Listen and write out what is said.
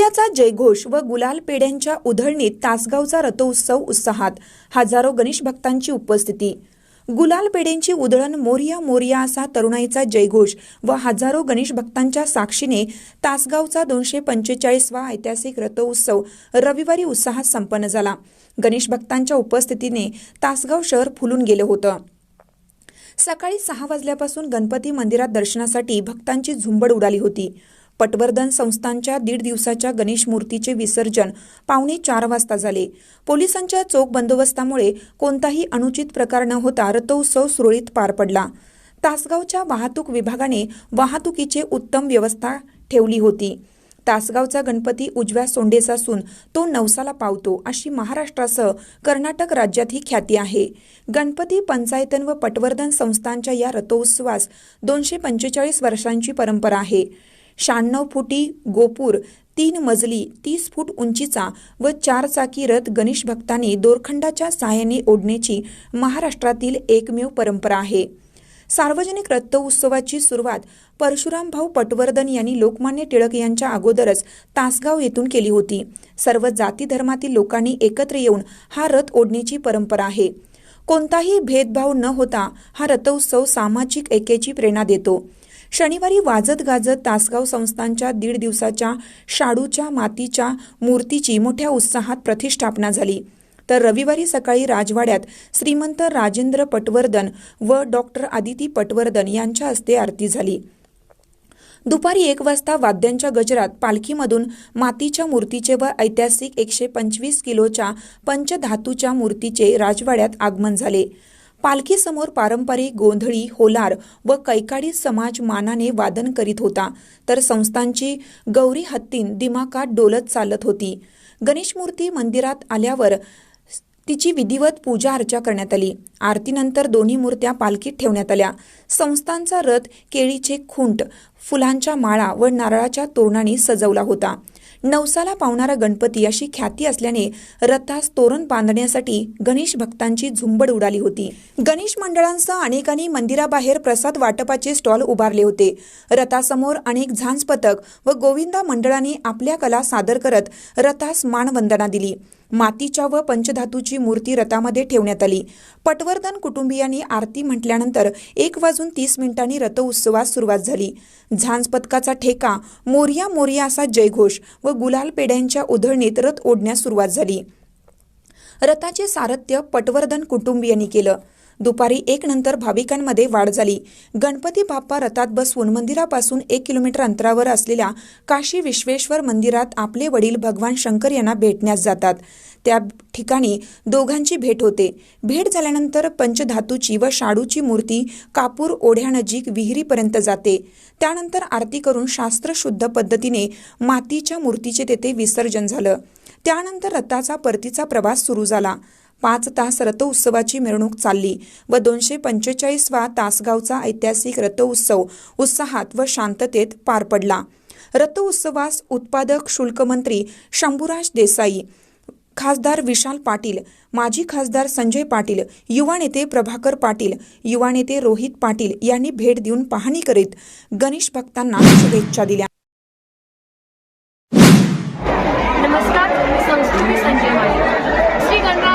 मोर्याचा जयघोष व गुलाल पेढ्यांच्या उधळणीत तासगावचा रथोत्सव उत्साहात हजारो गणेश भक्तांची उपस्थिती. गुलाल पेढ्यांची उधळण मोर्या मोर्या असा तरुणाईचा जयघोष व हजारो गणेश भक्तांच्या साक्षीने तासगावचा दोनशे पंचेचाळीसवा ऐतिहासिक रथोत्सव रविवारी उत्साहात संपन्न झाला. गणेश भक्तांच्या उपस्थितीने तासगाव शहर फुलून गेलं होतं. सकाळी सहा वाजल्यापासून गणपती मंदिरात दर्शनासाठी भक्तांची झुंबड उडाली होती. पटवर्धन संस्थांच्या दीड दिवसाच्या गणेश मूर्तीचे विसर्जन पावणे चार वाजता झाले. पोलिसांच्या चोख बंदोबस्तामुळे कोणताही अनुचित प्रकार न होता रथोत्सव सुरळीत पार पडला. तासगावच्या वाहतूक विभागाने वाहतुकीचे उत्तम व्यवस्था ठेवली होती. तासगावचा गणपती उजव्या सोंडेस असून तो नवसाला पावतो अशी महाराष्ट्रासह कर्नाटक राज्यात ही ख्याती आहे. गणपती पंचायतन व पटवर्धन संस्थांच्या या रथोत्सवास दोनशे पंचेचाळीस वर्षांची परंपरा आहे. शहाण्णव फुटी गोपूर तीन मजली तीस फूट उंचीचा व चार चाकी रथ गणेश भक्तांनी दोरखंडाच्या सहाय्याने ओढण्याची महाराष्ट्रातील एकमेव परंपरा आहे. सार्वजनिक रथ उत्सवाची सुरुवात परशुराम भाऊ पटवर्धन यांनी लोकमान्य टिळक यांच्या अगोदरच तासगाव येथून केली होती. सर्व जाती धर्मातील लोकांनी एकत्र येऊन हा रथ ओढण्याची परंपरा आहे. कोणताही भेदभाव न होता हा रथोत्सव सामाजिक एकेची प्रेरणा देतो. शनिवारी वाजत गाजत तासगाव संस्थांच्या दीड दिवसाच्या शाडूच्या मातीच्या मूर्तीची मोठ्या उत्साहात प्रतिष्ठापना झाली. तर रविवारी सकाळी राजवाड्यात श्रीमंत राजेंद्र पटवर्धन व डॉक्टर आदिती पटवर्धन यांच्या हस्ते आरती झाली. दुपारी एक वाजता वाद्यांच्या गजरात पालखीमधून मातीच्या मूर्तीचे व ऐतिहासिक एकशे पंचवीस किलोच्या पंचधातूच्या मूर्तीचे राजवाड्यात आगमन झाले. पालखीसमोर पारंपरिक गोंधळी होलार व कैकाडी समाज मानाने वादन करीत होता. तर संस्थांची गौरी हत्तीन दिमाकात डोलत चालत होती. गणेश मूर्ती मंदिरात आल्यावर तिची विधिवत पूजा अर्चा करण्यात आली. आरतीनंतर दोन्ही मूर्त्या पालखीत ठेवण्यात आल्या. संस्थांचा रथ केळीचे खुंट फुलांच्या माळा व नारळाच्या तोरणाने सजवला होता. नवसाला पावणारा गणपती अशी ख्याती असल्याने रथास तोरण बांधण्यासाठी गणेश भक्तांची झुंबड उडाली होती. गणेश मंडळांसह अनेकांनी मंदिराबाहेर प्रसाद वाटपाचे स्टॉल उभारले होते. रथासमोर अनेक झांज पथक व गोविंदा मंडळाने आपल्या कला सादर करत रथास मानवंदना दिली. मातीच्या व पंचधातूची मूर्ती रथामध्ये ठेवण्यात आली. पटवर्धन कुटुंबियांनी आरती म्हटल्यानंतर एक वाजून तीस मिनिटांनी रथोत्सवास सुरुवात झाली. झांज पथकाचा ठेका मोर्या मोर्या असा जयघोष व गुलाल पेढ्यांच्या उधळणीत रथ ओढण्यास सुरुवात झाली. रथाचे सारथ्य पटवर्धन कुटुंबियांनी केलं. दुपारी एक नंतर भाविकांमध्ये वाढ झाली. गणपती बाप्पा रथात बसवून मंदिरापासून एक किलोमीटर अंतरावर असलेल्या काशी विश्वेश्वर मंदिरात आपले वडील भगवान शंकर यांना भेटण्यास जातात. त्या ठिकाणी दोघांची भेट होते. भेट झाल्यानंतर पंचधातूची व शाडूची मूर्ती कापूर ओढ्यानजीक विहिरीपर्यंत जाते. त्यानंतर आरती करून शास्त्रशुद्ध पद्धतीने मातीच्या मूर्तीचे तेथे विसर्जन झालं. त्यानंतर रथाचा परतीचा प्रवास सुरू झाला. पाच तास रथउत्सवाची मिरवणूक चालली व दोनशे पंचेचाळीसवा तासगावचा ऐतिहासिक रथउत्सव उत्साहात व शांततेत पार पडला. रथउत्सवास उत्पादक शुल्क मंत्री शंभूराज देसाई खासदार विशाल पाटील माजी खासदार संजय पाटील युवा नेते प्रभाकर पाटील युवा नेते रोहित पाटील यांनी भेट देऊन पाहणी करीत गणेश भक्तांना शुभेच्छा दिल्या. नमस्कार संस्कृती संजय श्री गणराज